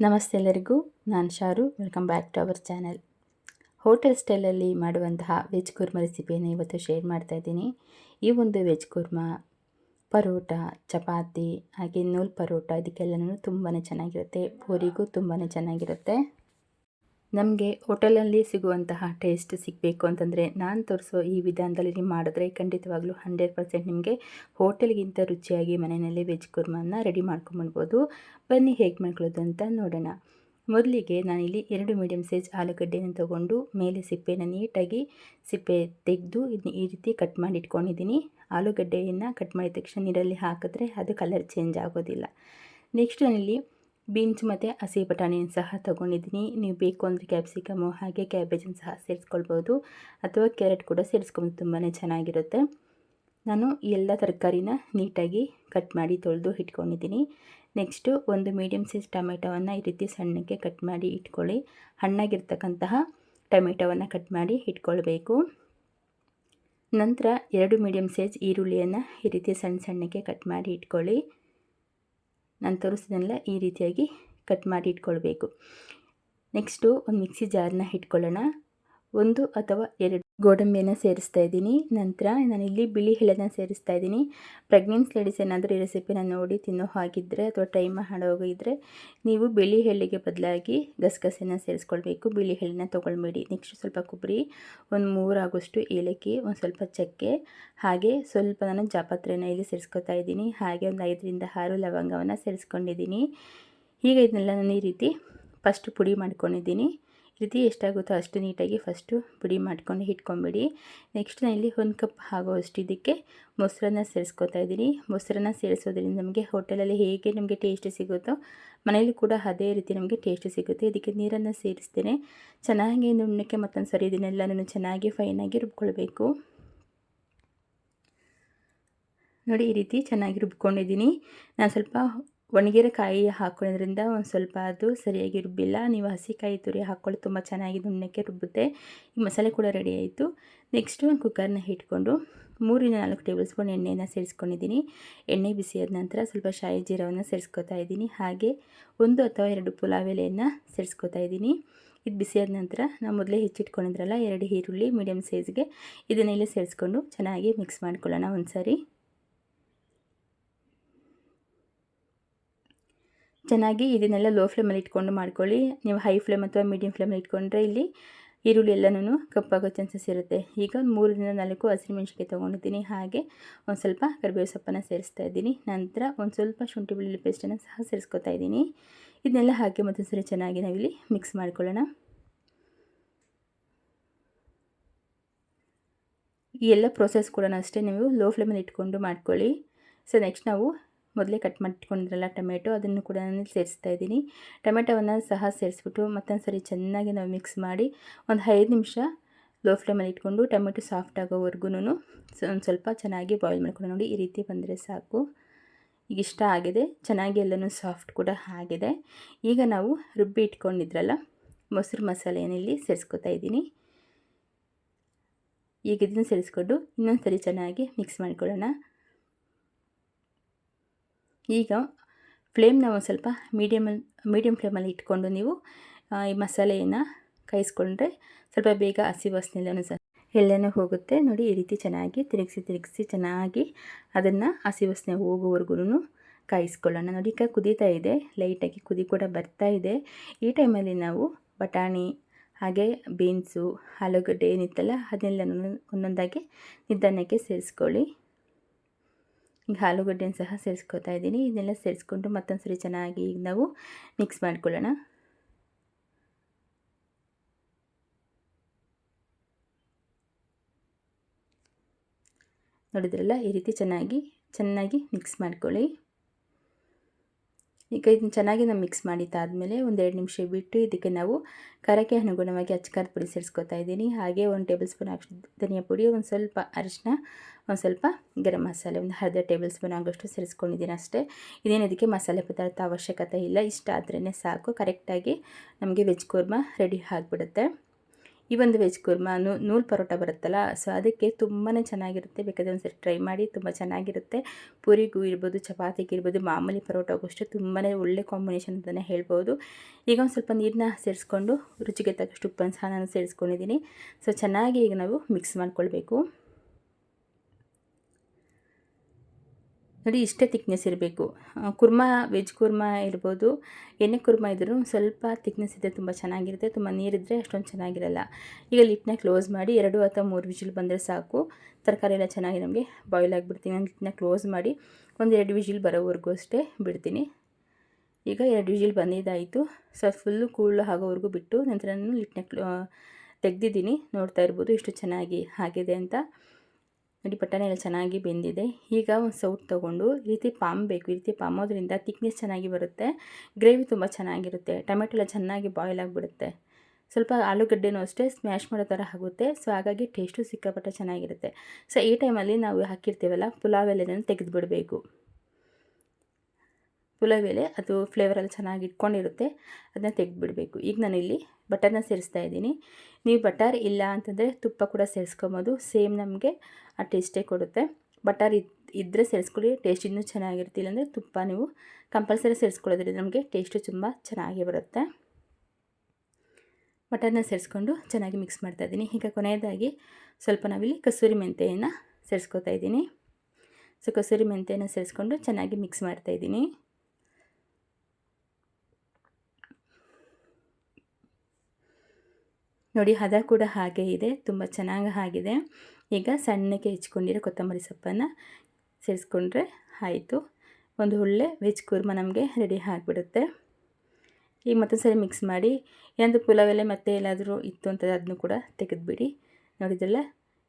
ನಮಸ್ತೆ ಎಲ್ಲರಿಗೂ, ನಾನು Sharu welcome back to our channel hotel ಸ್ಟೈಲಲ್ಲಿ ಮಾಡುವಂತಹ ವೆಜ್ ಕುರ್ಮ ರೆಸಿಪಿಯನ್ನು ಇವತ್ತು ಶೇರ್ ಮಾಡ್ತಾ ಇದ್ದೀನಿ. ಈ ಒಂದು ವೆಜ್ ಕುರ್ಮ ಪರೋಟ, ಚಪಾತಿ, ಹಾಗೆ ನೂಲ್ ಪರೋಟ, ಇದಕ್ಕೆಲ್ಲನೂ ತುಂಬಾ ಚೆನ್ನಾಗಿರುತ್ತೆ. ಪೂರಿಗೂ ತುಂಬಾ ಚೆನ್ನಾಗಿರುತ್ತೆ. ನಮಗೆ ಹೋಟೆಲಲ್ಲಿ ಸಿಗುವಂತಹ ಟೇಸ್ಟ್ ಸಿಗಬೇಕು ಅಂತಂದರೆ ನಾನು ತೋರಿಸೋ ಈ ವಿಧಾನದಲ್ಲಿ ನೀವು ಮಾಡಿದ್ರೆ ಖಂಡಿತವಾಗ್ಲೂ ಹಂಡ್ರೆಡ್ ಪರ್ಸೆಂಟ್ ನಿಮಗೆ ಹೋಟೆಲ್ಗಿಂತ ರುಚಿಯಾಗಿ ಮನೆಯಲ್ಲಿ ವೆಜ್ ಕುರ್ಮನ್ನ ರೆಡಿ ಮಾಡ್ಕೊಂಬಿಡ್ಬೋದು ಬನ್ನಿ ಹೇಗೆ ಮಾಡ್ಕೊಳ್ಳೋದು ಅಂತ ನೋಡೋಣ. ಮೊದಲಿಗೆ ನಾನಿಲ್ಲಿ ಎರಡು ಮೀಡಿಯಮ್ ಸೈಜ್ ಆಲೂಗಡ್ಡೆನ ತೊಗೊಂಡು ಮೇಲೆ ಸಿಪ್ಪೆನ ನೀಟಾಗಿ ಸಿಪ್ಪೆ ತೆಗೆದು ಇದನ್ನ ಈ ರೀತಿ ಕಟ್ ಮಾಡಿ ಇಟ್ಕೊಂಡಿದ್ದೀನಿ. ಆಲೂಗಡ್ಡೆಯನ್ನು ಕಟ್ ಮಾಡಿದ ತಕ್ಷಣ ನೀರಲ್ಲಿ ಹಾಕಿದ್ರೆ ಅದು ಕಲರ್ ಚೇಂಜ್ ಆಗೋದಿಲ್ಲ. ನೆಕ್ಸ್ಟ್ ನಾನಿಲ್ಲಿ ಬೀನ್ಸ್ ಮತ್ತು ಹಸಿ ಬಟಾಣಿಯನ್ನು ಸಹ ತೊಗೊಂಡಿದ್ದೀನಿ. ನೀವು ಬೇಕು ಅಂದರೆ ಕ್ಯಾಪ್ಸಿಕಮು ಹಾಗೆ ಕ್ಯಾಬೇಜನ್ನು ಸಹ ಸೇರಿಸ್ಕೊಳ್ಬೋದು. ಅಥವಾ ಕ್ಯಾರೆಟ್ ಕೂಡ ಸೇರಿಸ್ಕೊಂಡು ತುಂಬಾ ಚೆನ್ನಾಗಿರುತ್ತೆ. ನಾನು ಎಲ್ಲ ತರಕಾರಿನ ನೀಟಾಗಿ ಕಟ್ ಮಾಡಿ ತೊಳೆದು ಇಟ್ಕೊಂಡಿದ್ದೀನಿ. ನೆಕ್ಸ್ಟು ಒಂದು ಮೀಡಿಯಮ್ ಸೈಜ್ ಟೊಮೆಟೊವನ್ನು ಈ ರೀತಿ ಸಣ್ಣಕ್ಕೆ ಕಟ್ ಮಾಡಿ ಇಟ್ಕೊಳ್ಳಿ. ಹಣ್ಣಾಗಿರ್ತಕ್ಕಂತಹ ಟೊಮೆಟೊವನ್ನು ಕಟ್ ಮಾಡಿ ಇಟ್ಕೊಳ್ಬೇಕು. ನಂತರ ಎರಡು ಮೀಡಿಯಮ್ ಸೈಜ್ ಈರುಳ್ಳಿಯನ್ನು ಈ ರೀತಿ ಸಣ್ಣ ಸಣ್ಣಕ್ಕೆ ಕಟ್ ಮಾಡಿ ಇಟ್ಕೊಳ್ಳಿ. ನಾನು ತೋರಿಸಿದನೆಲ್ಲ ಈ ರೀತಿಯಾಗಿ ಕಟ್ ಮಾಡಿ ಇಟ್ಕೊಳ್ಬೇಕು. ನೆಕ್ಸ್ಟು ಒಂದು ಮಿಕ್ಸಿ ಜಾರನ್ನ ಇಟ್ಕೊಳ್ಳೋಣ ಒಂದು ಅಥವಾ ಎರಡು ಗೋಡಂಬಿಯನ್ನು ಸೇರಿಸ್ತಾ ಇದ್ದೀನಿ. ನಂತರ ನಾನಿಲ್ಲಿ ಬಿಳಿ ಎಳೆನ ಸೇರಿಸ್ತಾ ಇದ್ದೀನಿ. ಪ್ರೆಗ್ನೆನ್ಸ್ ಲೇಡೀಸ್ ಏನಾದರೂ ಈ ರೆಸಿಪಿನ ನೋಡಿ ತಿನ್ನೋ ಹಾಗಿದ್ದರೆ ಅಥವಾ ಟೈಮ್ ಮಾಡೋಗಿದ್ದರೆ ನೀವು ಬಿಳಿ ಎಳ್ಳಿಗೆ ಬದಲಾಗಿ ಗಸಗಸೆನ ಸೇರಿಸ್ಕೊಳ್ಬೇಕು. ಬಿಳಿ ಎಳ್ಳನ್ನ ತೊಗೊಳ್ಬೇಡಿ. ನೆಕ್ಸ್ಟ್ ಸ್ವಲ್ಪ ಕೊಬ್ಬರಿ, ಒಂದು ಮೂರಾಗೋಷ್ಟು ಏಲಕ್ಕಿ, ಒಂದು ಸ್ವಲ್ಪ ಚಕ್ಕೆ, ಹಾಗೆ ಸ್ವಲ್ಪ ನಾನು ಜಾಪತ್ರೆನ ಇಲ್ಲಿ ಸೇರಿಸ್ಕೊತಾ ಇದ್ದೀನಿ. ಹಾಗೆ ಒಂದು ಐದರಿಂದ ಆರು ಲವಂಗವನ್ನು ಸೇರಿಸ್ಕೊಂಡಿದ್ದೀನಿ. ಈಗ ಇದನ್ನೆಲ್ಲ ನಾನು ಈ ರೀತಿ ಫಸ್ಟ್ ಪುಡಿ ಮಾಡ್ಕೊಂಡಿದ್ದೀನಿ. ರೀತಿ ಎಷ್ಟಾಗುತ್ತೋ ಅಷ್ಟು ನೀಟಾಗಿ ಫಸ್ಟು ಪುಡಿ ಮಾಡ್ಕೊಂಡು ಇಟ್ಕೊಂಬಿಡಿ. ನೆಕ್ಸ್ಟ್ ಇಲ್ಲಿ ಒಂದು ಕಪ್ ಆಗೋಷ್ಟು ಇದಕ್ಕೆ ಮೊಸರನ್ನ ಸೇರಿಸ್ಕೊತಾ ಇದ್ದೀನಿ ಮೊಸರನ್ನ ಸೇರಿಸೋದ್ರಿಂದ ನಮಗೆ ಹೋಟೆಲಲ್ಲಿ ಹೇಗೆ ನಮಗೆ ಟೇಸ್ಟ್ ಸಿಗುತ್ತೋ ಮನೇಲಿ ಕೂಡ ಅದೇ ರೀತಿ ನಮಗೆ ಟೇಸ್ಟ್ ಸಿಗುತ್ತೆ. ಇದಕ್ಕೆ ನೀರನ್ನು ಸೇರಿಸ್ತೇನೆ. ಚೆನ್ನಾಗಿ ನುಣ್ಣಕ್ಕೆ ಮತ್ತೊಂದು ಸರಿ ಇದನ್ನೆಲ್ಲ ನಾನು ಚೆನ್ನಾಗಿ ಫೈನಾಗಿ ರುಬ್ಕೊಳ್ಬೇಕು. ನೋಡಿ ಈ ರೀತಿ ಚೆನ್ನಾಗಿ ರುಬ್ಕೊಂಡಿದ್ದೀನಿ. ನಾನು ಸ್ವಲ್ಪ ಒಣಗಿರೋ ಕಾಯಿ ಹಾಕೊಳ್ಳೋದ್ರಿಂದ ಒಂದು ಸ್ವಲ್ಪ ಅದು ಸರಿಯಾಗಿ ರುಬ್ಬಿಲ್ಲ. ನೀವು ಹಸಿಕಾಯಿ ತುರಿ ಹಾಕ್ಕೊಳ್ಳಿ ತುಂಬ ಚೆನ್ನಾಗಿ ನುಣ್ಣಕ್ಕೆ ರುಬ್ಬುತ್ತೆ. ಈ ಮಸಾಲೆ ಕೂಡ ರೆಡಿ ಆಯಿತು. ನೆಕ್ಸ್ಟು ಒಂದು ಕುಕ್ಕರ್ನ ಇಟ್ಕೊಂಡು ಮೂರಿಂದ ನಾಲ್ಕು ಟೇಬಲ್ ಸ್ಪೂನ್ ಎಣ್ಣೆಯನ್ನು ಸೇರಿಸ್ಕೊಂಡಿದ್ದೀನಿ. ಎಣ್ಣೆ ಬಿಸಿಯಾದ ನಂತರ ಸ್ವಲ್ಪ ಶಾಯಿ ಜೀರವನ್ನು ಸೇರಿಸ್ಕೊತಾ ಇದ್ದೀನಿ. ಹಾಗೆ ಒಂದು ಅಥವಾ ಎರಡು ಪುಲಾವ್ ಎಲೆಯನ್ನು ಸೇರಿಸ್ಕೊತಾ ಇದ್ದೀನಿ. ಇದು ಬಿಸಿಯಾದ ನಂತರ ನಾವು ಮೊದಲೇ ಹೆಚ್ಚಿಟ್ಕೊಂಡಿದ್ರಲ್ಲ ಎರಡು ಈರುಳ್ಳಿ ಮೀಡಿಯಮ್ ಸೈಜ್ಗೆ ಇದನ್ನೆಲ್ಲ ಸೇರಿಸ್ಕೊಂಡು ಚೆನ್ನಾಗಿ ಮಿಕ್ಸ್ ಮಾಡ್ಕೊಳ್ಳೋಣ ಒಂದು ಸಾರಿ ಚೆನ್ನಾಗಿ ಇದನ್ನೆಲ್ಲ ಲೋ ಫ್ಲೇಮಲ್ಲಿ ಇಟ್ಕೊಂಡು ಮಾಡ್ಕೊಳ್ಳಿ. ನೀವು ಹೈ ಫ್ಲೇಮ್ ಅಥವಾ ಮೀಡಿಯಮ್ ಫ್ಲೇಮಲ್ಲಿ ಇಟ್ಕೊಂಡ್ರೆ ಇಲ್ಲಿ ಈರುಳ್ಳಿ ಎಲ್ಲನೂ ಕಪ್ಪಾಗೋ ಚಾನ್ಸಸ್ ಇರುತ್ತೆ. ಈಗ ಮೂರರಿಂದ ನಾಲ್ಕು ಹಸಿಮೆಣ್ಸಿಕಾಯಿ ತೊಗೊಂಡಿದ್ದೀನಿ. ಹಾಗೆ ಒಂದು ಸ್ವಲ್ಪ ಕರಿಬೇವು ಸೊಪ್ಪನ್ನು ಸೇರಿಸ್ತಾ ಇದ್ದೀನಿ. ನಂತರ ಒಂದು ಸ್ವಲ್ಪ ಶುಂಠಿ ಬೆಳ್ಳುಳ್ಳಿ ಪೇಸ್ಟನ್ನು ಸಹ ಸೇರಿಸ್ಕೊತಾ ಇದ್ದೀನಿ. ಇದನ್ನೆಲ್ಲ ಹಾಕಿ ಮತ್ತೊಂದು ಸರಿ ಚೆನ್ನಾಗಿ ನಾವಿಲ್ಲಿ ಮಿಕ್ಸ್ ಮಾಡ್ಕೊಳ್ಳೋಣ. ಈ ಎಲ್ಲ ಪ್ರೊಸೆಸ್ ಕೂಡ ಅಷ್ಟೇ ನೀವು ಲೋ ಫ್ಲೇಮಲ್ಲಿ ಇಟ್ಕೊಂಡು ಮಾಡ್ಕೊಳ್ಳಿ. ಸೊ ನೆಕ್ಸ್ಟ್ ನಾವು ಮೊದಲೇ ಕಟ್ ಮಾಡಿಟ್ಕೊಂಡಿರಲ್ಲ ಟೊಮೆಟೊ, ಅದನ್ನು ಕೂಡ ನಾನು ಸೇರಿಸ್ತಾ ಇದ್ದೀನಿ. ಟೊಮೆಟೊವನ್ನು ಸಹ ಸೇರಿಸ್ಬಿಟ್ಟು ಮತ್ತೊಂದು ಸರಿ ಚೆನ್ನಾಗಿ ನಾವು ಮಿಕ್ಸ್ ಮಾಡಿ ಒಂದು ಐದು ನಿಮಿಷ ಲೋ ಫ್ಲೇಮಲ್ಲಿ ಇಟ್ಕೊಂಡು ಟೊಮೆಟೊ ಸಾಫ್ಟ್ ಆಗೋವರೆಗೂ ಒಂದು ಸ್ವಲ್ಪ ಚೆನ್ನಾಗಿ ಬಾಯ್ಲ್ ಮಾಡ್ಕೊಂಡು ನೋಡಿ, ಈ ರೀತಿ ಬಂದರೆ ಸಾಕು. ಈಗ ಇಷ್ಟ ಆಗಿದೆ. ಚೆನ್ನಾಗಿ ಎಲ್ಲನೂ ಸಾಫ್ಟ್ ಕೂಡ ಆಗಿದೆ. ಈಗ ನಾವು ರುಬ್ಬಿ ಇಟ್ಕೊಂಡಿದ್ರಲ್ಲ, ಮೊಸರು ಮಸಾಲೆಯನ್ನು ಇಲ್ಲಿ ಸೇರಿಸ್ಕೊತಾ ಇದ್ದೀನಿ. ಈಗ ಇದನ್ನು ಸೇರಿಸ್ಕೊಂಡು ಇನ್ನೊಂದು ಸರಿ ಚೆನ್ನಾಗಿ ಮಿಕ್ಸ್ ಮಾಡ್ಕೊಳ್ಳೋಣ. ಈಗ ಫ್ಲೇಮ್ನ ಒಂದು ಸ್ವಲ್ಪ ಮೀಡಿಯಮಲ್ಲಿ ಮೀಡಿಯಮ್ ಫ್ಲೇಮಲ್ಲಿ ಇಟ್ಕೊಂಡು ನೀವು ಈ ಮಸಾಲೆಯನ್ನು ಕಾಯಿಸ್ಕೊಂಡ್ರೆ ಸ್ವಲ್ಪ ಬೇಗ ಹಸಿ ವಾಸನೆಲ್ಲೂ ಸಹ ಎಲ್ಲನೂ ಹೋಗುತ್ತೆ. ನೋಡಿ, ಈ ರೀತಿ ಚೆನ್ನಾಗಿ ತಿರುಗಿಸಿ ತಿರುಗಿಸಿ ಚೆನ್ನಾಗಿ ಅದನ್ನು ಹಸಿ ವಾಸನೆ ಹೋಗೋವರೆಗೂ ಕಾಯಿಸ್ಕೊಳ್ಳೋಣ. ನೋಡಿ, ಈಗ ಕುದೀತಾ ಇದೆ. ಲೈಟಾಗಿ ಕುದಿ ಕೂಡ ಬರ್ತಾ ಇದೆ. ಈ ಟೈಮಲ್ಲಿ ನಾವು ಬಟಾಣಿ, ಹಾಗೆ ಬೀನ್ಸು ಆಲೂಗಡ್ಡೆ ಏನಿತ್ತಲ್ಲ ಅದನ್ನೆಲ್ಲ ಒಂದೊಂದಾಗಿ ನಿಧಾನಕ್ಕೆ ಸೇರಿಸ್ಕೊಳ್ಳಿ. ಈಗ ಆಲೂಗಡ್ಡೆನ ಸಹ ಸೇರಿಸ್ಕೊತಾ ಇದ್ದೀನಿ. ಇದನ್ನೆಲ್ಲ ಸೇರಿಸ್ಕೊಂಡು ಮತ್ತೊಂದು ಸರಿ ಚೆನ್ನಾಗಿ ಈಗ ನಾವು ಮಿಕ್ಸ್ ಮಾಡ್ಕೊಳ್ಳೋಣ. ನೋಡಿದ್ರಲ್ಲ, ಈ ರೀತಿ ಚೆನ್ನಾಗಿ ಚೆನ್ನಾಗಿ ಮಿಕ್ಸ್ ಮಾಡ್ಕೊಳ್ಳಿ. ಈಗ ಇದನ್ನು ಚೆನ್ನಾಗಿ ನಾವು ಮಿಕ್ಸ್ ಮಾಡಿದ್ದಾದಮೇಲೆ ಒಂದೆರಡು ನಿಮಿಷ ಬಿಟ್ಟು ಇದಕ್ಕೆ ನಾವು ಖಾರಕ್ಕೆ ಅನುಗುಣವಾಗಿ ಅಚ್ಚಕಾರದ ಪುಡಿ ಸೇರಿಸ್ಕೊತಾ ಇದ್ದೀನಿ. ಹಾಗೆ ಒಂದು ಟೇಬಲ್ ಸ್ಪೂನ್ ಅಕ್ಷ ಧನಿಯಾ ಪುಡಿ, ಒಂದು ಸ್ವಲ್ಪ ಅರಿಶಿನ ಒಂದು ಸ್ವಲ್ಪ ಗರಂ ಮಸಾಲೆ, ಒಂದು ಅರ್ಧ ಟೇಬಲ್ ಸ್ಪೂನ್ ಆಗೋಷ್ಟು ಸೇರಿಸ್ಕೊಂಡಿದ್ದೀನಿ ಅಷ್ಟೇ. ಇದೇನು ಇದಕ್ಕೆ ಮಸಾಲೆ ಪದಾರ್ಥ ಅವಶ್ಯಕತೆ ಇಲ್ಲ. ಇಷ್ಟ ಆದ್ರೇ ಸಾಕು. ಕರೆಕ್ಟಾಗಿ ನಮಗೆ ವೆಜ್ ಕೂರ್ಮ ರೆಡಿ ಆಗಿಬಿಡುತ್ತೆ. ಈ ಒಂದು ವೆಜ್ ಕುರ್ಮಾ ನೂಲ್ ಪರೋಟ ಬರುತ್ತಲ್ಲ ಸೊ ಅದಕ್ಕೆ ತುಂಬಾ ಚೆನ್ನಾಗಿರುತ್ತೆ. ಬೇಕಾದ್ರೆ ಒಂದು ಸರಿ ಟ್ರೈ ಮಾಡಿ, ತುಂಬ ಚೆನ್ನಾಗಿರುತ್ತೆ. ಪೂರಿಗೂ ಇರ್ಬೋದು, ಚಪಾತಿಗೆ ಇರ್ಬೋದು, ಮಾಮೂಲಿ ಪರೋಟಗೂ ಅಷ್ಟೇ ತುಂಬಾ ಒಳ್ಳೆ ಕಾಂಬಿನೇಷನ್ ಅಂತಲೇ ಹೇಳ್ಬೋದು. ಈಗ ಒಂದು ಸ್ವಲ್ಪ ನೀರನ್ನ ಸೇರಿಸ್ಕೊಂಡು, ರುಚಿಗೆ ತಕ್ಕಷ್ಟು ಉಪ್ಪನ್ನು ಸಹ ನಾನು ಸೇರಿಸ್ಕೊಂಡಿದ್ದೀನಿ. ಸೊ ಚೆನ್ನಾಗಿ ಈಗ ನಾವು ಮಿಕ್ಸ್ ಮಾಡ್ಕೊಳ್ಬೇಕು. ನೋಡಿ, ಇಷ್ಟೇ ತಿಕ್ನೆಸ್ ಇರಬೇಕು. ಕುರ್ಮಾ ವೆಜ್ ಕುರ್ಮಾ ಇರ್ಬೋದು. ಎಣ್ಣೆ ಕುರ್ಮಾ ಇದ್ರೂ ಸ್ವಲ್ಪ ತಿಕ್ನೆಸ್ ಇದೆ ತುಂಬ ಚೆನ್ನಾಗಿರುತ್ತೆ. ತುಂಬ ನೀರಿದ್ದರೆ ಅಷ್ಟೊಂದು ಚೆನ್ನಾಗಿರಲ್ಲ. ಈಗ ಲಿಟ್ನ ಕ್ಲೋಸ್ ಮಾಡಿ ಎರಡು ಅಥವಾ ಮೂರು ವಿಜಿಲ್ ಬಂದರೆ ಸಾಕು. ತರಕಾರಿ ಎಲ್ಲ ಚೆನ್ನಾಗಿ ನಮಗೆ ಬಾಯ್ಲ್ ಆಗಿಬಿಡ್ತೀನಿ. ನಾನು ಲಿಟ್ನ ಕ್ಲೋಸ್ ಮಾಡಿ ಒಂದು ಎರಡು ವಿಜಿಲ್ ಬರೋವರೆಗೂ ಅಷ್ಟೇ ಬಿಡ್ತೀನಿ. ಈಗ ಎರಡು ವಿಜಿಲ್ ಬಂದಿದ್ದಾಯಿತು. ಸೊ ಫುಲ್ಲು ಕೂಳು ಆಗೋವರೆಗೂ ಬಿಟ್ಟು ನಂತರ ನಾನು ಲಿಟ್ನ ತೆಗೆದಿದ್ದೀನಿ. ನೋಡ್ತಾ ಇರ್ಬೋದು ಇಷ್ಟು ಚೆನ್ನಾಗಿ ಆಗಿದೆ ಅಂತ. ನೋಡಿ ಎಲ್ಲ ಚೆನ್ನಾಗಿ ಬೆಂದಿದೆ. ಈಗ ಒಂದು ಸೌಟ್ ತೊಗೊಂಡು ಈ ರೀತಿ ಪಾಮ್ ಬೇಕು. ಈ ರೀತಿ ಪಾಮೋದ್ರಿಂದ ತಿಕ್ನೆಸ್ ಚೆನ್ನಾಗಿ ಬರುತ್ತೆ. ಗ್ರೇವಿ ತುಂಬ ಚೆನ್ನಾಗಿರುತ್ತೆ. ಟೊಮೆಟೊ ಎಲ್ಲ ಚೆನ್ನಾಗಿ ಬಾಯ್ಲ್ ಆಗಿಬಿಡುತ್ತೆ. ಸ್ವಲ್ಪ ಆಲೂಗಡ್ಡೆನೂ ಅಷ್ಟೇ ಸ್ಮ್ಯಾಶ್ ಮಾಡೋ ಥರ ಆಗುತ್ತೆ. ಸೊ, ಹಾಗಾಗಿ ಟೇಸ್ಟು ಸಿಕ್ಕಾಪಟ್ಟೆ ಚೆನ್ನಾಗಿರುತ್ತೆ. ಸೊ, ಈ ಟೈಮಲ್ಲಿ ನಾವು ಹಾಕಿರ್ತೀವಲ್ಲ, ಪುಲಾವ್ ಎಲೆಯನ್ನು ತೆಗೆದು ಬಿಡಬೇಕು ಪುಲಾವ್ ಎಲೆ ಅದು ಫ್ಲೇವರಲ್ಲಿ ಚೆನ್ನಾಗಿ ಇಟ್ಕೊಂಡಿರುತ್ತೆ. ಅದನ್ನ ತೆಗೆದುಬಿಡಬೇಕು. ಈಗ ನಾನಿಲ್ಲಿ ಬಟರ್ನ ಸೇರಿಸ್ತಾ ಇದ್ದೀನಿ. ನೀವು ಬಟರ್ ಇಲ್ಲ ಅಂತಂದರೆ ತುಪ್ಪ ಕೂಡ ಸೇರಿಸ್ಕೊಬೋದು. ಸೇಮ್ ನಮಗೆ ಆ ಟೇಸ್ಟೇ ಕೊಡುತ್ತೆ. ಬಟರ್ ಇದ್ ಇದ್ದರೆ ಸೇರಿಸ್ಕೊಳ್ಳಿ ಟೇಸ್ಟ್ ಇನ್ನೂ ಚೆನ್ನಾಗಿರುತ್ತೆ ಇಲ್ಲಾಂದರೆ ತುಪ್ಪ ನೀವು ಕಂಪಲ್ಸರಿ ಸೇರಿಸ್ಕೊಳ್ಳೋದ್ರಿಂದ ನಮಗೆ ಟೇಸ್ಟು ತುಂಬ ಚೆನ್ನಾಗಿ ಬರುತ್ತೆ. ಬಟರ್ನ ಸೇರಿಸ್ಕೊಂಡು ಚೆನ್ನಾಗಿ ಮಿಕ್ಸ್ ಮಾಡ್ತಾ ಇದ್ದೀನಿ. ಈಗ ಕೊನೆಯದಾಗಿ ಸ್ವಲ್ಪ ನಾವಿಲ್ಲಿ ಕಸೂರಿ ಮೆಂತೆಯನ್ನು ಸೇರಿಸ್ಕೊತಾ ಇದ್ದೀನಿ. ಸೊ, ಕಸೂರಿ ಮೆಂತೆಯನ್ನು ಸೇರಿಸ್ಕೊಂಡು ಚೆನ್ನಾಗಿ ಮಿಕ್ಸ್ ಮಾಡ್ತಾಯಿದ್ದೀನಿ ನೋಡಿ, ಹದ ಕೂಡ ಹಾಗೆ ಇದೆ. ತುಂಬ ಚೆನ್ನಾಗಿ ಆಗಿದೆ. ಈಗ ಸಣ್ಣಕ್ಕೆ ಹೆಚ್ಕೊಂಡಿರೋ ಕೊತ್ತಂಬರಿ ಸೊಪ್ಪನ್ನು ಸೇರಿಸ್ಕೊಂಡ್ರೆ ಆಯಿತು. ಒಂದು ಒಳ್ಳೆ ವೆಜ್ ಕುರ್ಮ ನಮಗೆ ರೆಡಿ ಆಗಿಬಿಡುತ್ತೆ. ಈಗ ಮತ್ತೊಂದು ಸರಿ ಮಿಕ್ಸ್ ಮಾಡಿ, ಏನಾದರೂ ಪುಲಾವೆಲೆ ಮತ್ತೆ ಎಲ್ಲಾದರೂ ಇತ್ತು ಅಂತ ಅದನ್ನು ಕೂಡ ತೆಗೆದುಬಿಡಿ. ನೋಡಿದ್ರಲ್ಲ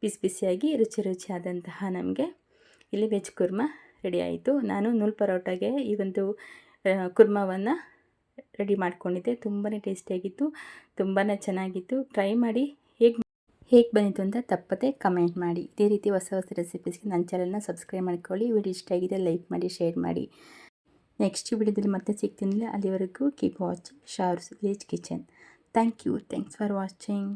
ಬಿಸಿ ಬಿಸಿಯಾಗಿ ರುಚಿ ರುಚಿಯಾದಂತಹ ನಮಗೆ ಇಲ್ಲಿ ವೆಜ್ ಕುರ್ಮ ರೆಡಿ ಆಯಿತು. ನಾನು ನೂಲ್ ಪರೋಟಾಗೆ ಈ ಒಂದು ಕುರ್ಮವನ್ನು ರೆಡಿ ಮಾಡ್ಕೊಂಡಿದ್ದೆ. ತುಂಬಾ ಟೇಸ್ಟಿಯಾಗಿತ್ತು ತುಂಬಾ ಚೆನ್ನಾಗಿತ್ತು. ಟ್ರೈ ಮಾಡಿ ಹೇಗೆ ಹೇಗೆ ಬಂದಿತ್ತು ಅಂತ ತಪ್ಪದೆ ಕಮೆಂಟ್ ಮಾಡಿ. ಇದೇ ರೀತಿ ಹೊಸ ಹೊಸ ರೆಸಿಪೀಸ್ಗೆ ನನ್ನ ಚಾನಲ್ನ ಸಬ್ಸ್ಕ್ರೈಬ್ ಮಾಡ್ಕೊಳ್ಳಿ. ವಿಡಿಯೋ ಇಷ್ಟ ಆಗಿದೆ ಲೈಕ್ ಮಾಡಿ ಶೇರ್ ಮಾಡಿ. ನೆಕ್ಸ್ಟ್ ವಿಡಿಯೋದಲ್ಲಿ ಮತ್ತೆ ಸಿಗ್ತೀನಿ. ಅಲ್ಲಿವರೆಗೂ keep watching Sharu's village kitchen thank you thanks for watching